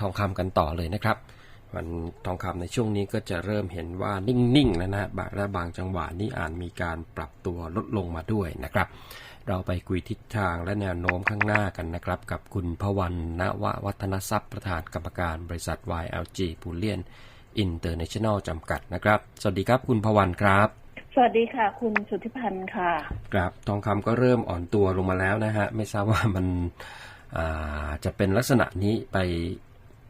ทองคำกันต่อเลยนะครับ วันทองคำในช่วงนี้ก็จะเริ่มเห็นว่านิ่งๆแล้วนะบางและบางจังหวะนี้อาจมีการปรับตัวลดลงมาด้วยนะครับ เราไปคุยทิศทางและแนวโน้มข้างหน้ากันนะครับ กับคุณพวันณววัฒนทรัพย์ประธานกรรมการบริษัท YLG ปูเลียนอินเตอร์เนชั่นแนลจำกัดนะครับ สวัสดีครับคุณพวันครับสวัสดีค่ะ คุณสุทธิพันธ์ค่ะครับทองคำก็เริ่มอ่อนตัวลงมาแล้วนะฮะ ไม่ทราบว่ามันอ่าจะเป็นลักษณะนี้ไป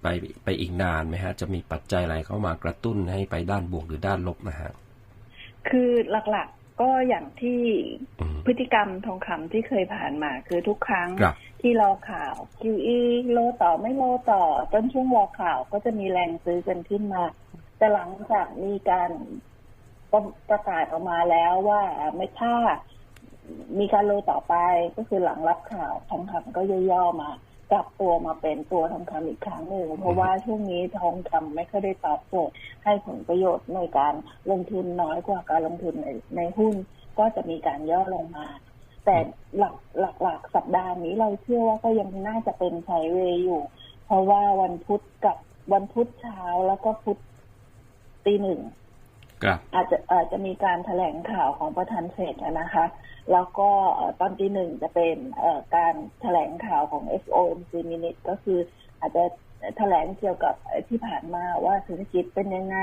ไปไปอีกนานไหมฮะ จะมีปัจจัยอะไรเข้ามากระตุ้นให้ไปด้านบวกหรือด้านลบนะฮะ คือหลักๆก็อย่างที่อืมพฤติกรรมทองคำที่เคยผ่านมา คือทุกครั้งครับที่รอข่าว QE โลต่อไม่โลต่อต้นช่วงรอข่าวก็จะมีแรงซื้อกันขึ้นมา แต่หลังจากมีการประกาศออกมาแล้วว่าไม่ถ้ามีการโลต่อไปก็คือหลังรับข่าวทองคำก็ย่อๆมา กลับตัวมาเป็นตัวทองคำอีกครั้งหนึ่งเพราะว่าช่วงนี้ทองคำไม่ค่อยได้ตอบโจทย์ให้ผลประโยชน์ในการลงทุนน้อยกว่าการลงทุนในในหุ้น ก็จะมีการย่อลงมา แต่หลักหลักหลักสัปดาห์นี้เราเชื่อว่าก็ยังน่าจะเป็นไซเวย์อยู่ เพราะว่าวันพุธกับวันพุธเช้าแล้วก็พุธตีหนึ่ง อาจจะอาจจะมีการแถลงข่าวของประธานเฟดนะคะ แล้วก็ตอนที่หนึ่งจะเป็นการแถลงข่าวของ FOMC Minute ก็คืออาจจะแถลงเกี่ยวกับที่ผ่านมาว่าเศรษฐกิจเป็นยังไง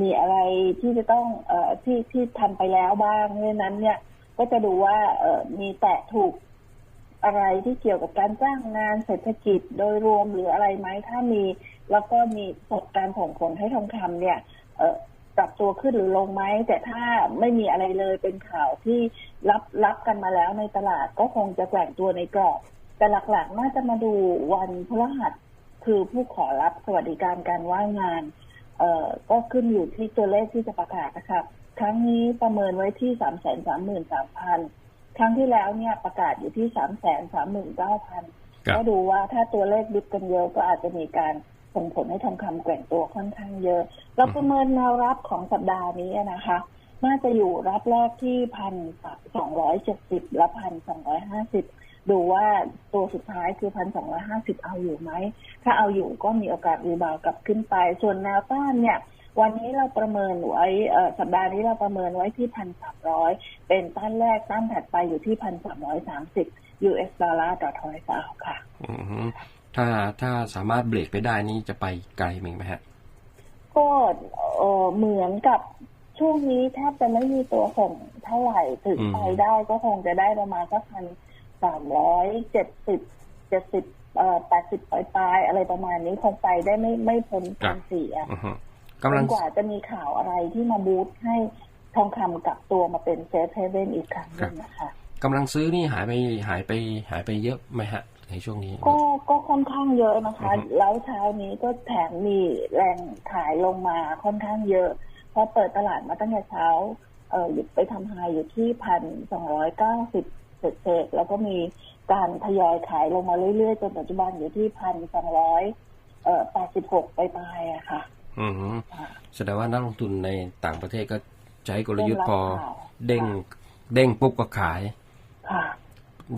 มีอะไรที่จะต้องอที่ที่ทำไปแล้วบ้างเพราะนั้นเนี่ยก็จะดูว่ามีแตะถูกอะไรที่เกี่ยวกับการจ้างงานเศรษฐกิจโดยรวมหรืออะไรไหมถ้ามี แล้วก็มีผลการส่งผลให้ทองคำเนี่ย ปรับตัวขึ้นหรือลงไหม แต่ถ้าไม่มีอะไรเลยเป็นข่าวที่รับรับกันมาแล้วในตลาดก็คงจะแกว่งตัวในกรอบ แต่หลักๆ น่าจะมาดูวันพฤหัสคือผู้ขอรับสวัสดิการการว่างงาน เอ่อก็ขึ้นอยู่ที่ตัวเลขที่จะประกาศนะครับครั้งนี้ประเมินไว้ที่สามแสนสามหมื่นสามพันครั้งที่แล้วเนี่ยประกาศอยู่ที่สามแสนสามหมื่นเก้าพันครับก็ดูว่าถ้าตัวเลขดิบกันเยอะก็อาจจะมีการ ส่งผลให้ทองคำแกว่งตัวค่อนข้างเยอะ เราประเมินแนวรับของสัปดาห์นี้นะคะ น่าจะอยู่รับแรกที่พันสองร้อยเจ็ดสิบและพันสองร้อยห้าสิบดูว่าตัวสุดท้ายคือพันสองร้อยห้าสิบเอาอยู่ไหม ถ้าเอาอยู่ก็มีโอกาสรีบาวกลับขึ้นไป ส่วนแนวต้านเนี่ยวันนี้เราประเมินไว้สัปดาห์นี้เราประเมินไว้ที่พันสามร้อยเป็นต้านแรกต้านถัดไปอยู่ที่พันสามร้อยสามสิบ US ดอลลาร์ต่อทอยซาวค่ะ ถ้าถ้าสามารถเบรกไปได้นี่จะไปไกลมั้ยไหมฮะก็เอ่อเหมือนกับช่วงนี้แทบจะไม่มีตัวส่งเท่าไหร่ถึงอืมไปได้ก็คงจะได้ประมาณสักพันสามร้อยเจ็ดสิบเจ็ดสิบเอ่อแปดสิบปลายๆอะไรประมาณนี้คงไปได้ไม่ไม่พ้นพันสี่อะอือฮึกำลังจนกว่าจะมีข่าวอะไรที่มาบูสต์ให้ทองคำกลับตัวมาเป็นเซฟเฮเว่นอีกครั้งหนึงนะคะกำลังซื้อนี่หายไปหายไปหายไปเยอะไหมฮะ ในช่วงนี้ ก็ก็ค่อนข้างเยอะนะคะอือฮึแล้วเช้านี้ก็แถมมีแรงขายลงมาค่อนข้างเยอะ เพราะเปิดตลาดมาตั้งแต่เช้าเออหยุดไปทำไฮอยู่ที่พันสองร้อยเก้าสิบเศษๆแล้วก็มีการทยอยขายลงมาเรื่อยๆจนปัจจุบันอยู่ที่พันสองร้อยเอ่อแปดสิบหกไปลายๆอะค่ะ อือฮึอ่าแสดงว่านักลงทุนในต่างประเทศก็ใช้กลยุทธ์พอเร่งรับข่าวเด้ง เด้งปุ๊บก็ขาย ค่ะ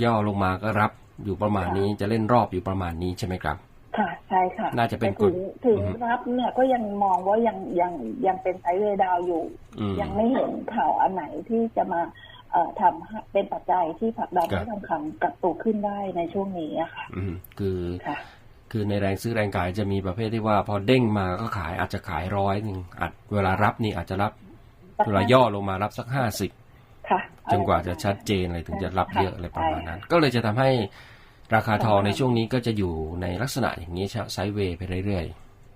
ย่อลงมาก็รับ อยู่ประมาณนี้จะเล่นรอบอยู่ประมาณนี้ใช่ไหมครับ ค่ะใช่ค่ะ น่าจะเป็นแต่ถึงกฎถึงอือฮึรับเนี่ยก็ยังมองว่ายังยังยังเป็นไซด์เวย์ดาวอยู่อืมยังไม่เห็นข่าวอันไหนที่จะมาเอ่อทำให้เป็นปัจจัยที่ผลักดันครับให้ทองคำกลับตัวขึ้นได้ในช่วงนี้อะค่ะอืมคือค่ะคือในแรงซื้อแรงขายจะมีประเภทที่ว่า พอเด้งมาก็ขายอาจจะขายร้อยหนึ่งอาจเวลารับนี่อาจจะรับสักเวลาย่อลงมารับสักห้าสิบค่ะ จนกว่าจะชัดเจนอะไรถึงจะรับเยอะอะไรประมาณนั้น ก็เลยจะทำให้ราคาทองในช่วงนี้ก็จะอยู่ในลักษณะอย่างนี้ไซด์เวย์ไปเรื่อย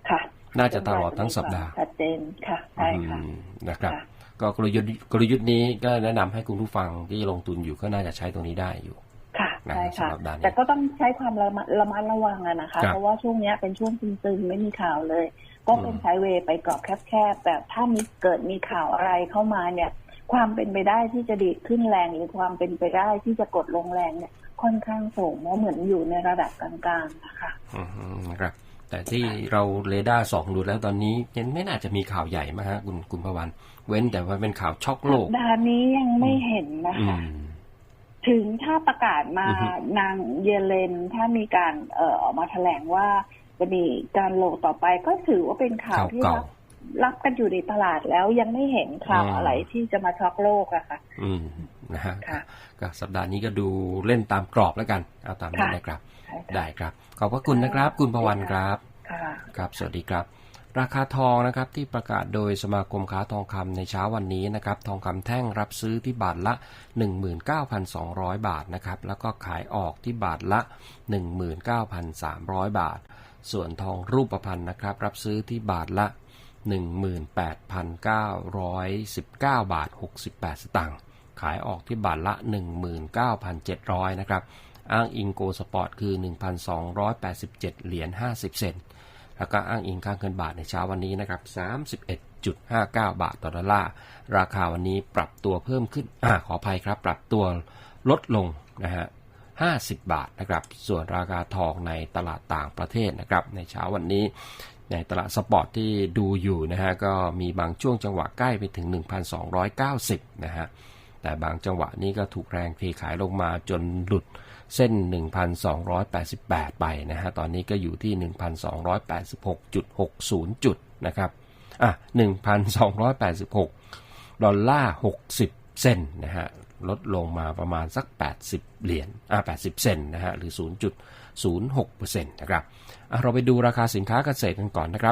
ค่ะๆน่าจะตลอดทั้งสัปดาห์ชัดเจนค่ะใช่ค่ะอืมนะครับค่ะก็กลยุทธ์กลยุทธ์นี้ก็แนะนำให้คุณผู้ฟังที่ลงทุนอยู่ก็น่าจะใช้ตรงนี้ได้อยู่ค่ะนะใช่ค่ะสำหรับด้านนี้แต่ก็ต้องใช้ความระมัดระมัดระวังอะนะคะครับเพราะว่าช่วงเนี้ยเป็นช่วงตึงๆไม่มีข่าวเลย ก็เป็นอืมไซด์เวย์ไปกรอบแคบๆแต่ถ้ามีเกิดมีข่าวอะไรเข้ามาเนี่ย ความเป็นไปได้ที่จะดีดขึ้นแรงหรือความเป็นไปได้ที่จะกดลงแรงเนี่ย ค่อนข้างสูงเพราะเหมือนอยู่ในระดับกลางๆนะคะอืมนะครับ แต่ที่เราเรดาร์สองดูแล้วตอนนี้ยังไม่น่าจะมีข่าวใหญ่มากฮะคุณคุณพวัน เว้นแต่ว่าเป็นข่าวช็อกโลสักปดาห์นี้ยังไม่เห็นนะอืคะมถึงถ้าประกาศมาอือฮึนางเยเลนถ้ามีการเอ่อออกมาแถลงว่าเวจะมีการโหลดต่อไปก็ถือว่าเป็นข่าวข่าวที่เก่ารับ รับกันอยู่ในตลาดแล้วยังไม่เห็นข่าวอืมอะไรที่จะมาช็อกโลกอะค่ะ อืมนะฮะค่ะก็สัปดาห์นี้ก็ดูเล่นตามกรอบแล้วกัน เอาตามนั้นค่ะนะครับใช่ค่ะได้ครับ ขอบพระคุณนะครับ คุณประวันครับค่ะครับ สวัสดีครับ ราคาทองนะครับที่ประกาศโดยสมาคมค้าทองคำในเช้าวันนี้นะครับ ทองคำแท่งรับซื้อที่บาทละ 19,200 บาทนะครับ แล้วก็ขายออกที่บาทละ 19,300 บาท ส่วนทองรูปพรรณนะครับ รับซื้อที่บาทละ 18,919 บาท 68 สตางค์ ขายออกที่บาทละ 19,700 นะครับ อ้างอิงโกสปอร์ตคือ 1,287 เหรียญ 50 เซนต์แล้วก็อ้างอิงค่าเงินบาทในเช้าวันนี้นะครับ 31.59 บาทต่อดอลลาร์ ราคาวันนี้ปรับตัวเพิ่มขึ้นอขออภัยครับ ปรับตัวลดลงนะฮะ50 บาทนะครับ ส่วนราคาทองในตลาดต่างประเทศนะครับ ในเช้าวันนี้ ในตลาดสปอร์ตที่ดูอยู่นะฮะก็มีบางช่วงจังหวะใกล้ไปถึง 1,290 นะฮะ แต่บางจังหวะนี้ก็ถูกแรงเทขายลงมาจนหลุดเส้น 1,288 ไปนะฮะ ตอนนี้ก็อยู่ที่ 1,286.60 จุดนะครับ อะ 1,286 ดอลลาร์ 60 เซนนะฮะลดลงมาประมาณสัก 80 เหรียญอะ80 เซนนะฮะหรือ 0.06%นะครับเราไปดูราคาสินค้าเกษตรกันก่อนนะครับ